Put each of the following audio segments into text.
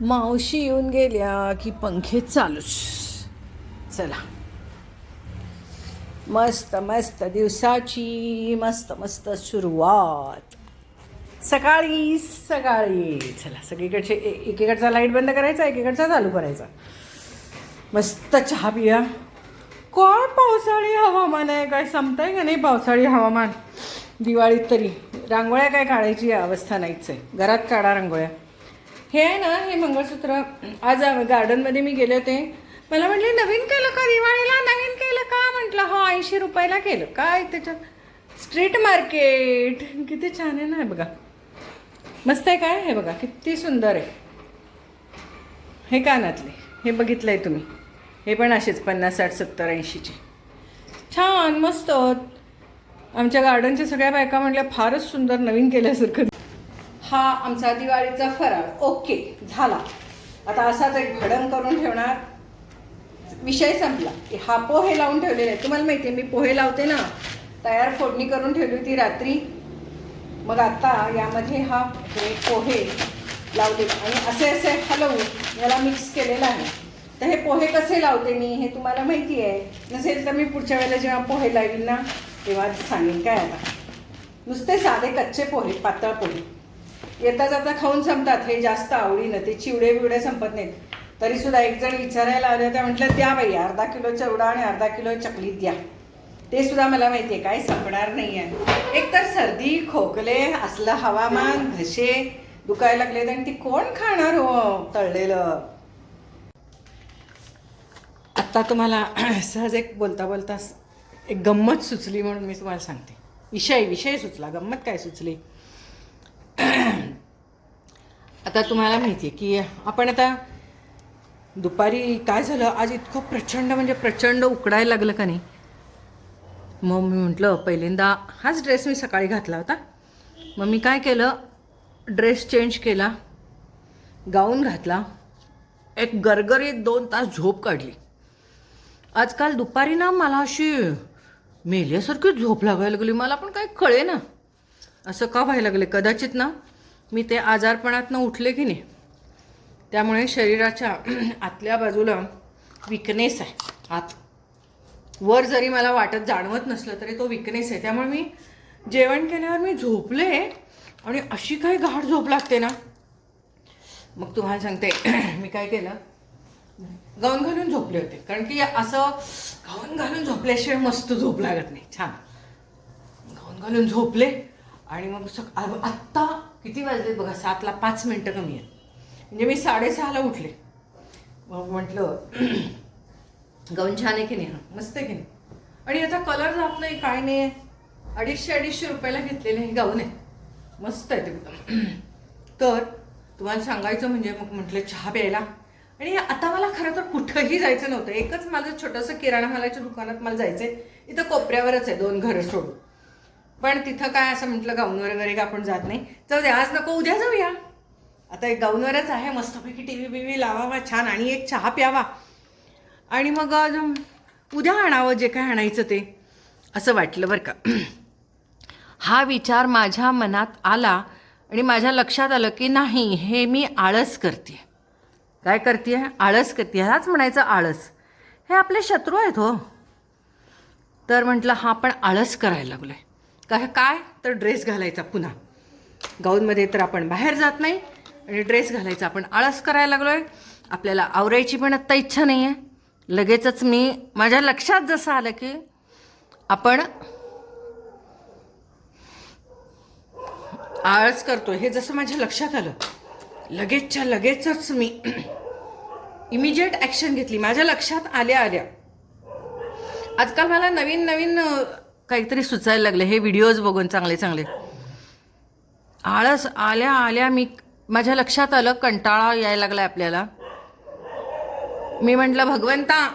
मावशी येऊन गेल्या की पंखे चालूच. चला. मस्त मस्त दिवसाची मस्त मस्त सुरुवात. सकाळी सकाळी. चला सगळीकडचे ए- एकीकडचा लाइट बंद करायचा एकीकडचा चालू करायचा. मस्त चहा पिया. काय पावसाळी हवामान आहे? काय संपतंय का नाही पावसाळी हवामान? दिवाळीत तरी. रांगोळ्या काय काढायची अवस्था नाहीच आहे. घरात काढा रांगोळ्या. हे आहे ना हे मंगळसूत्र. आज गार्डनमध्ये मी गेले होते. मला म्हटले नवीन केलं का दिवाळीला? नवीन केलं का? म्हटलं हो ऐंशी रुपयाला केलं. काय त्याच्यात? स्ट्रीट मार्केट किती छान आहे ना हे बघा. मस्त आहे काय? हे बघा किती सुंदर आहे. हे कानातले. हे बघितलं आहे तुम्ही. हे पण असेच पन्नास साठ सत्तर ऐंशीचे. छान मस्त. आमच्या गार्डनच्या सगळ्या बायका म्हटल्या फारच सुंदर नवीन केल्यासारखं हा आमचा दिवाळीचा फराळ. ओके झाला. आता असाच एक भडंग करून ठेवणार. विषय संपला. की हा पोहे लावून ठेवलेले आहे तुम्हाला माहिती आहे मी पोहे लावते ना तयार फोडणी करून ठेवली होती रात्री. मग आता यामध्ये हा हे पोहे लावले. आणि असे असे हलवून याला मिक्स केलेलं आहे. तर हे पोहे कसे लावते मी हे तुम्हाला माहिती आहे नसेल तर मी पुढच्या वेळेला जेव्हा पोहे लावीन ना तेव्हा सांगेन काय आता. नुसते साधे कच्चे पोहे पातळ पोहे. येता जाता खाऊन संपतात. हे जास्त आवडीनं ते चिवडे बिवडे संपत नाहीत. तरी सुद्धा एक जण विचारायला आले होते म्हटलं द्या बाई अर्धा किलो चिवडा आणि अर्धा किलो चकलीत द्या. ते सुद्धा मला माहिती आहे काही संपणार नाही आहे एकतर सर्दी खोकले असलं हवामान घसे दुखायला लागले आणि ती कोण खाणार हो तळलेलं? आत्ता तुम्हाला सहज एक बोलता बोलता एक गंमत सुचली म्हणून मी तुम्हाला सांगते. विषय विषय सुचला. गंमत काय सुचली? आता तुम्हाला माहिती आहे की आपण आता दुपारी काय झालं? आज इतकं प्रचंड म्हणजे प्रचंड उकडायला लागलं का नाही? मग मी म्हटलं पहिल्यांदा हाच ड्रेस मी सकाळी घातला होता. मग मी काय केलं? ड्रेस चेंज केला गाऊन घातला. एक गरगरीत दोन तास झोप काढली. आजकाल दुपारी ना मला अशी मेल्यासारखी झोप लागायला लागली. मला पण काही कळे ना असं का व्हायला लागले? कदाचित ना मी ते आजारपणातनं उठले की नाही. त्यामुळे शरीराच्या आतल्या बाजूला विकनेस आहे आत. वर जरी मला वाटत जाणवत नसलं तरी तो विकनेस आहे. त्यामुळे मी जेवण केल्यावर मी झोपले आणि अशी काही गाढ झोप लागते ना. मग तुम्हाला सांगते मी काय केलं? गाऊन घालून झोपले होते. कारण की असं गाऊन घालून झोपल्याशिवाय मस्त झोप लागत नाही. छान. गाऊन घालून झोपले. आणि मग सक आत्ता किती वाजले बघा सातला पाच मिनटं कमी आहेत. म्हणजे मी साडेसहाला उठले. मग म्हटलं गाऊन छान आहे की नाही? हा मस्त आहे की नाही? आणि याचा कलर जात नाही काय नाही. आहे अडीचशे अडीचशे रुपयाला घेतलेले हे गाऊन आहे मस्त आहे ते एकदम. तर तुम्हाला सांगायचं म्हणजे मग म्हटलं चहा प्यायला. आणि आता मला खरं तर कुठंही जायचं नव्हतं. एकच माझं छोटंसं किराणा मालाच्या दुकानात मला जायचं आहे इथं कोपऱ्यावरच आहे दोन घरं सोडून. पण तिथं काय असं म्हटलं गाऊनवर वगैरे का आपण जात नाही. तर आज नको उद्या जाऊया. आता एक गाऊनवरच आहे मस्तपैकी टी व्ही बिव्ही लावावा छान आणि एक चहा प्यावा. आणि मग अजून उद्या आणावं जे काय आणायचं ते असं वाटलं बरं का. हा विचार माझ्या मनात आला आणि माझ्या लक्षात आलं की नाही हे मी आळस करते काय करते आळस करते हाच म्हणायचं आळस. हे आपले शत्रू आहेत हो. तर म्हटलं हा पण आळस करायला लागलो आहे काय काय? तर ड्रेस घालायचा पुन्हा. गाऊनमध्ये तर आपण बाहेर जात नाही आणि ड्रेस घालायचा. आपण आळस करायला लागलो आहे आपल्याला आवरायची पण आत्ता इच्छा नाही आहे लगेचच मी माझ्या लक्षात जसं आलं की आपण आळस करतो हे जसं माझ्या लक्षात आलं. लगेचच्या लगेचच मी इमिजिएट ॲक्शन घेतली. माझ्या लक्षात आल्या आल्या. आजकाल मला नवीन नवीन काहीतरी सुचायला लागले. हे व्हिडिओज बघून चांगले चांगले. आळस आल्या आल्या मी माझ्या लक्षात आलं कंटाळा यायला लागला आपल्याला. मी म्हटलं भगवंता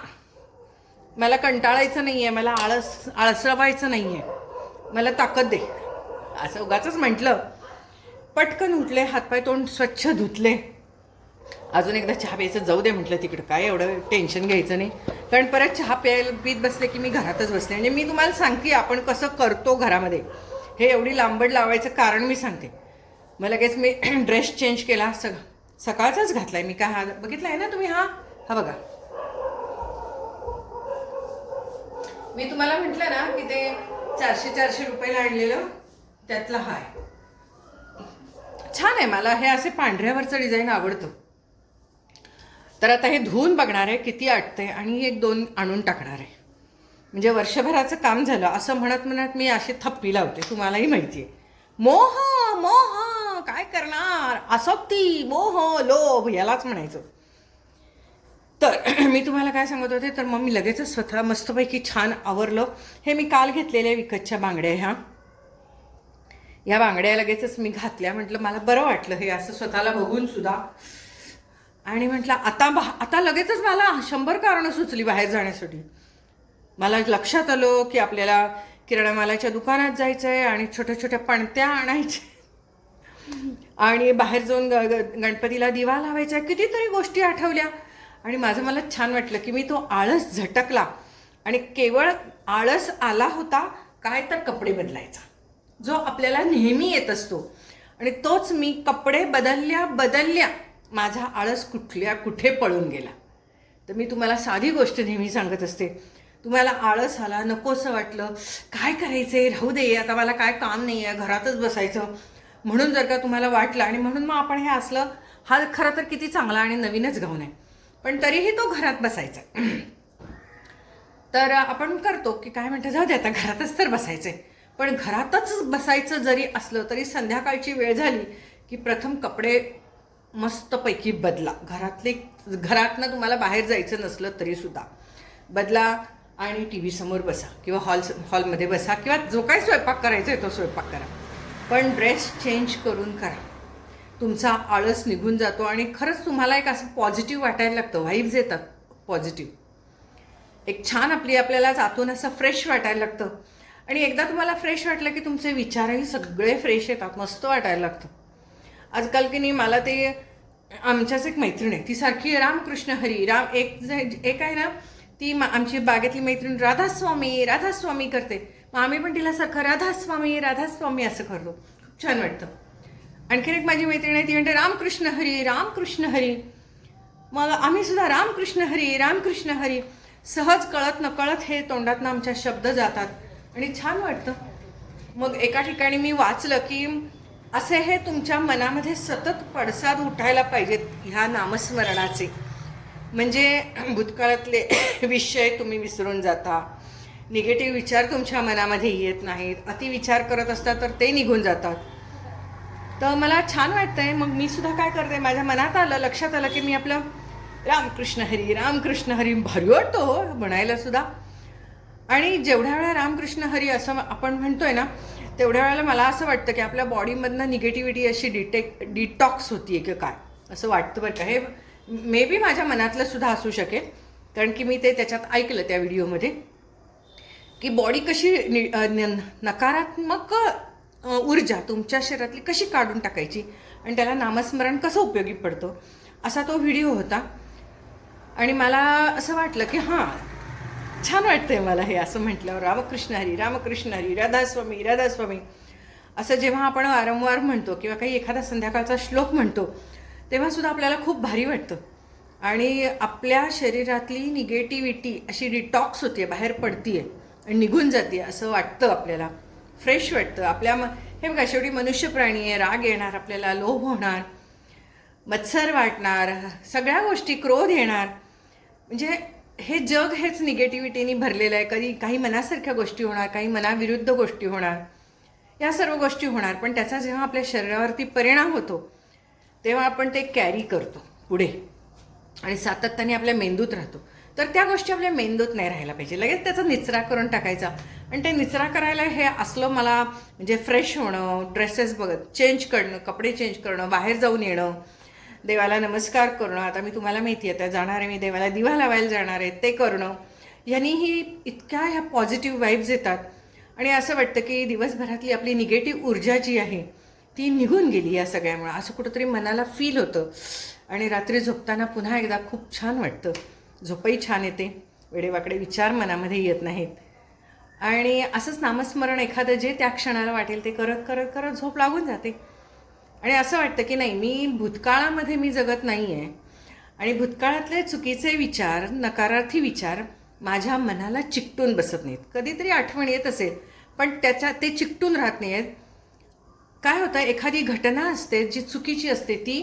मला कंटाळायचं नाही आहे मला आळस आळसवायचं नाही आहे मला ताकद दे. असं उगाच म्हटलं. पटकन उठले हातपाय तोंड स्वच्छ धुतले. अजून एकदा चहा प्यायचं जाऊ दे म्हटलं तिकडं. काय एवढं टेन्शन घ्यायचं नाही. कारण परत चहा प्यायला पीत बसले की मी घरातच बसते म्हणजे मी तुम्हाला सांगते आपण कसं करतो घरामध्ये. हे एवढी लांबड लावायचं कारण मी सांगते. मग लगेच मी ड्रेस चेंज केला सग सकाळचाच आहे मी. का हा बघितला आहे ना तुम्ही हा? हा बघा. मी तुम्हाला म्हटलं ना की ते चारशे चारशे रुपयाला आणलेलं त्यातला हा आहे. छान आहे मला. हे असे पांढऱ्यावरचं डिझाईन आवडतं. तर आता हे धुवून बघणार आहे किती आटते आणि एक दोन आणून टाकणार आहे. म्हणजे वर्षभराचं काम झालं असं म्हणत म्हणत मी अशी थप्पी लावते तुम्हालाही माहिती आहे. मोह मोह काय करणार? आसक्ती मोह लोभ यालाच म्हणायचं. तर मी तुम्हाला काय सांगत होते तर मग मी लगेचच स्वतः मस्तपैकी छान आवरलं. हे मी काल घेतलेल्या विकतच्या बांगड्या ह्या. या बांगड्या लगेचच मी घातल्या म्हटलं मला बरं वाटलं हे असं स्वतःला बघून सुद्धा. आणि म्हटलं आता बा आता लगेचच मला शंभर कारणं सुचली बाहेर जाण्यासाठी. मला लक्षात आलं की आपल्याला किराणा मालाच्या दुकानात जायचं आहे आणि छोट्या छोट्या पणत्या आणायच्या आणि बाहेर जाऊन ग ग- गणपतीला दिवा लावायचा कितीतरी गोष्टी आठवल्या. आणि माझं मला छान वाटलं की मी तो आळस झटकला. आणि केवळ आळस आला होता काय तर कपडे बदलायचा जो आपल्याला नेहमी येत असतो. आणि तोच मी कपडे बदलल्या बदलल्या माझा आळस कुठल्या कुठे पळून गेला? तर मी तुम्हाला साधी गोष्ट नेहमी सांगत असते. तुम्हाला आळस आला नकोसं वाटलं काय करायचं आहे राहू दे आता मला काय काम नाही आहे घरातच बसायचं. म्हणून जर का तुम्हाला वाटलं आणि म्हणून मग आपण हे असलं हा खरं तर किती चांगला आणि नवीनच गाऊन आहे. पण तरीही तो घरात बसायचा. तर आपण करतो की काय म्हणतं जाऊ दे आता घरातच तर बसायचं आहे पण घरातच बसायचं जरी असलं तरी संध्याकाळची वेळ झाली की प्रथम कपडे मस्तपैकी बदला. घरातले घरातनं तुम्हाला बाहेर जायचं नसलं तरीसुद्धा. बदला आणि टी व्ही समोर बसा किंवा हॉल हॉलमध्ये बसा किंवा जो काय स्वयंपाक करायचा आहे तो स्वयंपाक करा. पण ड्रेस चेंज करून करा. तुमचा आळस निघून जातो आणि खरंच तुम्हाला एक असं पॉझिटिव्ह वाटायला लागतं. व्हाईब्स येतात पॉझिटिव्ह. एक छान आपली आपल्याला जातून असं फ्रेश वाटायला लागतं. आणि एकदा तुम्हाला फ्रेश वाटलं की तुमचे विचारही सगळे फ्रेश येतात. मस्त वाटायला लागतं. आजकाल की नाही मला ते आमच्याच एक मैत्रीण आहे. ती सारखी रामकृष्ण हरी. राम एक एक आहे ना ती मा- आमची बागेतली मैत्रीण राधास्वामी राधास्वामी करते. मग आम्ही पण तिला सारखं राधास्वामी राधास्वामी असं करतो. खूप छान वाटतं. आणखीन एक माझी मैत्रीण आहे ती म्हणते रामकृष्ण हरी रामकृष्ण हरी. मग आम्ही सुद्धा रामकृष्ण हरी रामकृष्ण हरी. सहज कळत नकळत हे तोंडातनं आमच्या शब्द जातात. आणि छान वाटतं. मग एका ठिकाणी मी वाचलं की असे हे तुमच्या मनामध्ये सतत पडसाद उठायला पाहिजेत ह्या नामस्मरणाचे. म्हणजे भूतकाळातले विषय तुम्ही विसरून जाता. निगेटिव्ह विचार तुमच्या मनामध्ये येत नाहीत. अतिविचार करत असता तर ते निघून जातात. तर मला छान वाटतंय. मग मी सुद्धा काय करते? माझ्या मनात आलं लक्षात आलं की मी आपलं रामकृष्ण हरी रामकृष्ण हरी भारी वाटतो हो म्हणायला सुद्धा. आणि जेवढ्या वेळा रामकृष्ण हरी असं आपण म्हणतोय ना तेवढ्या वेळेला मला असं वाटतं की आपल्या बॉडीमधनं निगेटिव्हिटी अशी डिटेक डिटॉक्स होती आहे की काय असं वाटतं बरं का. हे मे बी माझ्या मनातलं सुद्धा असू शकेल. कारण की मी ते त्याच्यात ऐकलं त्या व्हिडिओमध्ये. की बॉडी कशी नि- न- नकारात्मक ऊर्जा तुमच्या शरीरातली कशी काढून टाकायची आणि त्याला नामस्मरण कसं उपयोगी पडतं असा तो व्हिडिओ होता. आणि मला असं वाटलं की हां छान वाटतंय मला हे असं म्हटल्यावर. रामकृष्ण हरी रामकृष्ण हरी राधास्वामी राधास्वामी. असं जेव्हा आपण वारंवार म्हणतो किंवा काही एखादा संध्याकाळचा श्लोक म्हणतो तेव्हासुद्धा आपल्याला खूप भारी वाटतं. आणि आपल्या शरीरातली निगेटिव्हिटी अशी डिटॉक्स होते बाहेर पडतीये आणि निघून जाते असं वाटतं आपल्याला. फ्रेश वाटतं. आपल्या म हे बघा शेवटी मनुष्य प्राणी आहे राग येणार आपल्याला लोभ होणार मत्सर वाटणार सगळ्या गोष्टी क्रोध येणार. म्हणजे हे जग हेच निगेटिव्हिटीने भरलेलं आहे. कधी काही मनासारख्या गोष्टी होणार काही मनाविरुद्ध गोष्टी होणार. या सर्व गोष्टी होणार पण त्याचा जेव्हा आपल्या शरीरावरती परिणाम होतो तेव्हा आपण ते कॅरी करतो पुढे. आणि सातत्याने आपल्या मेंदूत राहतो. तर त्या गोष्टी आपल्या मेंदूत नाही राहायला पाहिजे. लगेच त्याचा निचरा करून टाकायचा. आणि ते निचरा करायला हे असलं मला म्हणजे फ्रेश होणं ड्रेसेस बघत चेंज करणं कपडे चेंज करणं बाहेर जाऊन येणं देवाला नमस्कार करणं आता मी तुम्हाला माहिती आहे आता जाणार आहे मी देवाला दिवा लावायला जाणार आहे ते करणं यांनीही इतक्या ह्या पॉझिटिव्ह वाईब्स येतात. आणि असं वाटतं की दिवसभरातली आपली निगेटिव्ह ऊर्जा जी आहे ती निघून गेली या सगळ्यामुळं. असं कुठंतरी मनाला फील होतं. आणि रात्री झोपताना पुन्हा एकदा खूप छान वाटतं. झोपही छान येते. वेडेवाकडे विचार मनामध्ये येत नाहीत. आणि असंच नामस्मरण एखादं जे त्या क्षणाला वाटेल ते करत करत करत झोप लागून जाते. आणि असं वाटतं की नाही मी भूतकाळामध्ये मी जगत नाही आहे आणि भूतकाळातले चुकीचे विचार नकारार्थी विचार माझ्या मनाला चिकटून बसत नाहीत. कधीतरी आठवण येत असेल पण त्याच्या ते चिकटून राहत नाही आहेत काय होतं एखादी घटना असते जी चुकीची असते ती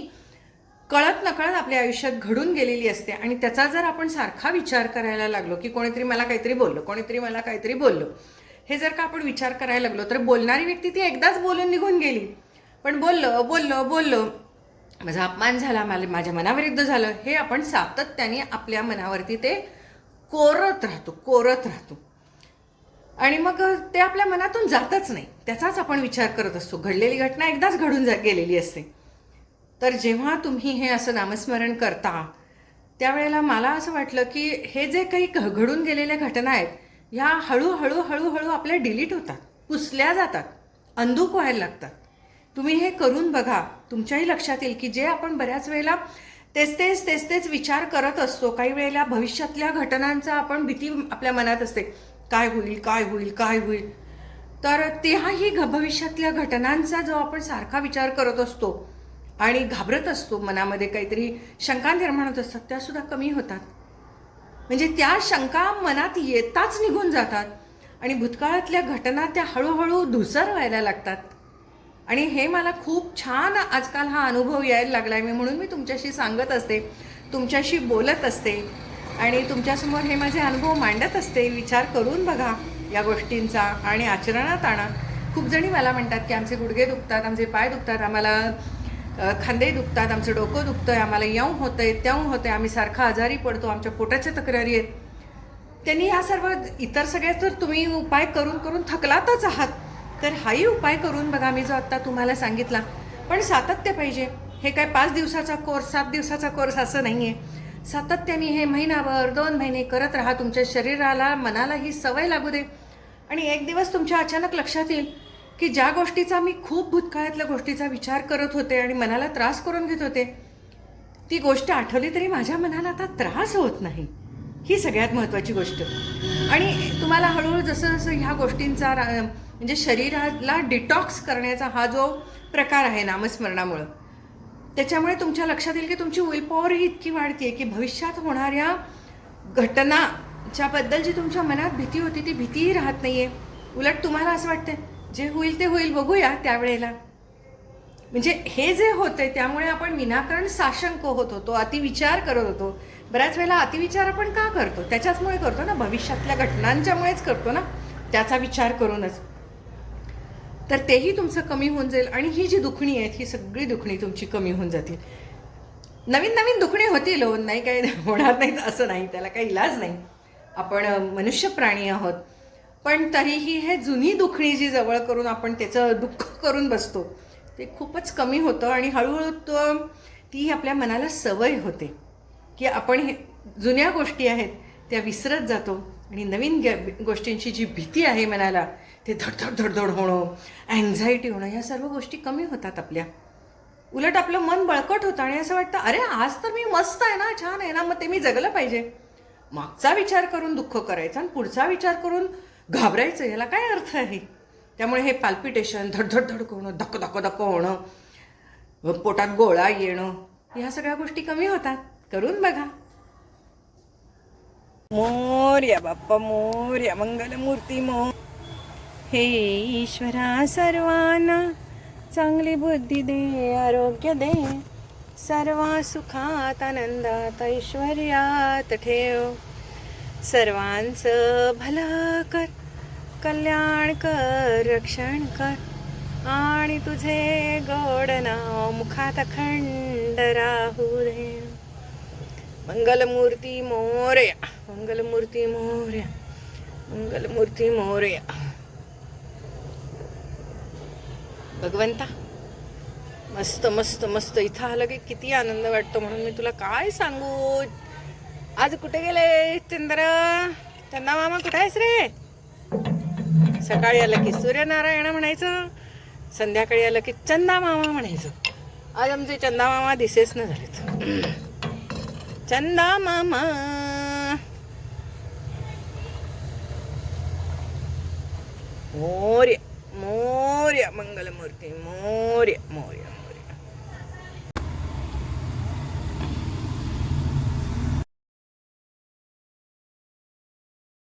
कळत नकळत आपल्या आयुष्यात घडून गेलेली असते आणि त्याचा जर आपण सारखा विचार करायला लागलो की कोणीतरी मला काहीतरी बोललं कोणीतरी मला काहीतरी बोललं हे जर का आपण विचार करायला लागलो तर बोलणारी व्यक्ती ती एकदाच बोलून निघून गेली. पण बोललं बोललं बोललं. माझा अपमान झाला मला माझ्या मनाविरुद्ध झालं. हे आपण सातत्याने आपल्या मनावरती ते कोरत राहतो कोरत राहतो. आणि मग ते आपल्या मनातून जातच नाही. त्याचाच आपण विचार करत असतो. घडलेली घटना एकदाच घडून जा गेलेली असते. तर जेव्हा तुम्ही हे असं नामस्मरण करता त्यावेळेला मला असं वाटलं की हे जे काही घ- घडून गेलेल्या घटना आहेत ह्या हळूहळू हळूहळू आपल्या डिलीट होतात पुसल्या जातात अंधूक व्हायला लागतात. तुम्ही हे करून बघा. तुमच्याही लक्षात येईल की जे आपण बऱ्याच वेळेला तेच तेच तेच तेच विचार करत असतो. काही वेळेला भविष्यातल्या घटनांचा आपण भीती आपल्या मनात असते. काय होईल काय होईल काय होईल? तर त्याही घ भविष्यातल्या घटनांचा जो आपण सारखा विचार करत असतो आणि घाबरत असतो मनामध्ये काहीतरी शंका निर्माण होत असतात त्यासुद्धा कमी होतात. म्हणजे त्या शंका मनात येताच निघून जातात आणि भूतकाळातल्या घटना त्या हळूहळू धुसर व्हायला लागतात. आणि हे मला खूप छान आजकाल हा अनुभव यायला लागला आहे मी म्हणून मी तुमच्याशी सांगत असते तुमच्याशी बोलत असते आणि तुमच्यासमोर हे माझे अनुभव मांडत असते. विचार करून बघा या गोष्टींचा आणि आचरणात आणा. खूप जणी मला म्हणतात की आमचे गुडघे दुखतात आमचे पाय दुखतात आम्हाला खांदे दुखतात आमचं डोकं दुखतं आहे आम्हाला यव होतंय होत आहे आम्ही सारखा आजारी पडतो आमच्या पोटाच्या तक्रारी आहेत. त्यांनी ह्या सर्व इतर सगळ्या तर तुम्ही उपाय करून करून थकलातच आहात. तर हाही उपाय करून बघा मी जो आत्ता तुम्हाला सांगितला. पण सातत्य पाहिजे. हे काय पाच दिवसाचा कोर्स सात दिवसाचा कोर्स असं नाही आहे सातत्याने हे महिनाभर दोन महिने करत राहा. तुमच्या शरीराला मनाला ही सवय लागू दे. आणि एक दिवस तुमच्या अचानक लक्षात येईल की ज्या गोष्टीचा मी खूप भूतकाळातल्या गोष्टीचा विचार करत होते आणि मनाला त्रास करून घेत होते ती गोष्ट आठवली तरी माझ्या मनाला आता त्रास होत नाही. ही सगळ्यात महत्त्वाची गोष्ट. आणि तुम्हाला हळूहळू जसं जसं ह्या गोष्टींचा रा- म्हणजे शरीराला डिटॉक्स करण्याचा हा जो प्रकार आहे नामस्मरणामुळं त्याच्यामुळे तुमच्या लक्षात येईल की तुमची विल पॉवरही इतकी वाढते की भविष्यात होणाऱ्या घटनाच्याबद्दल जी तुमच्या मनात भीती होती ती भीतीही राहत नाही आहे उलट तुम्हाला असं वाटतं जे होईल ते होईल बघूया त्यावेळेला. म्हणजे हे जे होते त्यामुळे आपण विनाकारण साशंक होत होतो अतिविचार करत होतो. बऱ्याच वेळेला अतिविचार आपण का करतो? त्याच्याचमुळे करतो ना भविष्यातल्या घटनांच्यामुळेच करतो ना त्याचा विचार करूनच. तर तेही तुमचं कमी होऊन जाईल आणि ही जी दुखणी आहेत ही सगळी दुखणी तुमची कमी होऊन जातील. नवीन नवीन दुखणी होतील हो नाही काही होणार नाहीत असं नाही त्याला काही इलाज नाही. आपण मनुष्य प्राणी आहोत. पण तरीही हे जुनी दुखणी जी जवळ करून आपण त्याचं दुःख करून बसतो ते खूपच कमी होतं आणि हळूहळू तो ती आपल्या मनाला सवय होते की आपण हे जुन्या गोष्टी आहेत त्या विसरत जातो. आणि नवीन गे- गोष्टींची जी भीती आहे मनाला ते धडधड धडधड होणं अँझायटी होणं ह्या सर्व गोष्टी कमी होतात आपल्या. उलट आपलं मन बळकट होतं आणि असं वाटतं अरे आज तर मी मस्त आहे ना छान आहे ना मग ते मी जगलं पाहिजे. मागचा विचार करून दुःख करायचं आणि पुढचा विचार करून घाबरायचं याला काय अर्थ आहे? त्यामुळे हे पाल्पिटेशन धडधड धडक होणं धक्क धक्क धक्क होणं पोटात गोळा येणं ह्या सगळ्या गोष्टी कमी होतात. करून बघा. मोर्या बाप्पा मोर्या मंगलमूर्ती मो हे ईश्वरा सर्वांना चांगली बुद्धी दे आरोग्य दे. सर्वा सुखात आनंदात ऐश्वर्यात ठेव. सर्वांचं भलं कर कल्याण कर रक्षण कर. आणि तुझे गोड नाव मुखात अखंड राहू दे. मंगलमूर्ती मोर्या. मंगलमूर्ती मोरया मंगलमूर्ती मोरया. भगवंता मस्त मस्त मस्त. इथं आलं की किती आनंद वाटतो म्हणून मी तुला काय सांगू? आज कुठे गेले चंद्र? चंदा मामा कुठे आहेस रे? सकाळी आलं की सूर्यनारायण म्हणायचं संध्याकाळी आलं की चंदा मामा म्हणायचं. आज आमचे चंदा मामा दिसेच ना झालेत. चंदा मामा. मोर्या मोर्या मंगलमूर्ती मोर्या मोर्या